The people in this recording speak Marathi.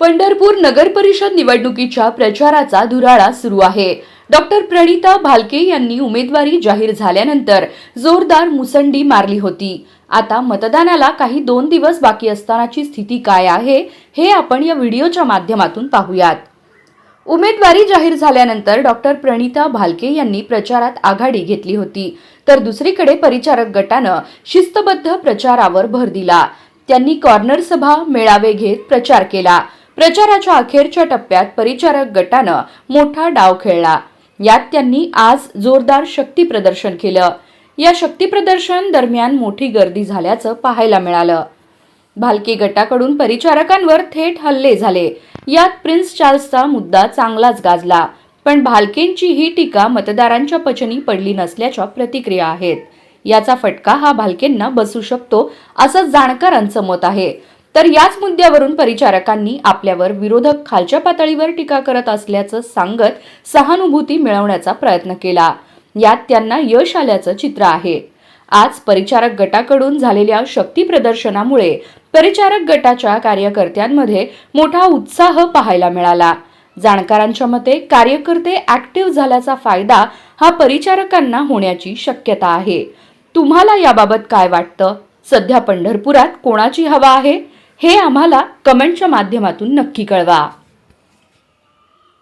पंढरपूर नगर परिषद निवडणुकीच्या प्रचाराचा धुराळा सुरू आहे. डॉक्टर प्रणिता भालके यांनी उमेदवारी जाहीर झाल्यानंतर जोरदार मुसंडी मारली होती. आता मतदानाला काही दोन दिवस बाकी असतानाची स्थिती काय आहे हे आपण या व्हिडिओच्या माध्यमातून पाहूयात. उमेदवारी जाहीर झाल्यानंतर डॉक्टर प्रणिता भालके यांनी प्रचारात आघाडी घेतली होती. तर दुसरीकडे परिचारक गटानं शिस्तबद्ध प्रचारावर भर दिला. त्यांनी कॉर्नर सभा मेळावे घेत प्रचार केला. प्रचाराच्या अखेरच्या टप्प्यात परिचारक गटानं मोठा डाव खेळला. यात त्यांनी आज जोरदार शक्ती प्रदर्शन केलं. या शक्ती प्रदर्शन दरम्यान मोठी गर्दी झाल्याचं पाहायला मिळालं. भालके गटाकडून परिचारकांवर थेट हल्ले झाले. यात प्रिन्स चार्ल्सचा मुद्दा चांगलाच गाजला पण भालकेंची ही टीका मतदारांच्या पचनी पडली नसल्याच्या प्रतिक्रिया आहेत. याचा फटका हा भालकेंना बसू शकतो असं जाणकारांचं मत आहे. तर याच मुद्द्यावरून परिचारकांनी आपल्यावर विरोधक खालच्या पातळीवर टीका करत असल्याचं सांगत सहानुभूती मिळवण्याचा प्रयत्न केला. यात त्यांना यश आल्याचं चित्र आहे. आज परिचारक गटाकडून झालेल्या शक्ती प्रदर्शनामुळे परिचारक गटाच्या कार्यकर्त्यांमध्ये मोठा उत्साह पाहायला मिळाला. जाणकारांच्या मते कार्यकर्ते ऍक्टिव्ह झाल्याचा फायदा हा परिचारकांना होण्याची शक्यता आहे. तुम्हाला याबाबत काय वाटतं? सध्या पंढरपुरात कोणाची हवा आहे? हे आम्हाला कमेंटच्या माध्यमातून नक्की कळवा.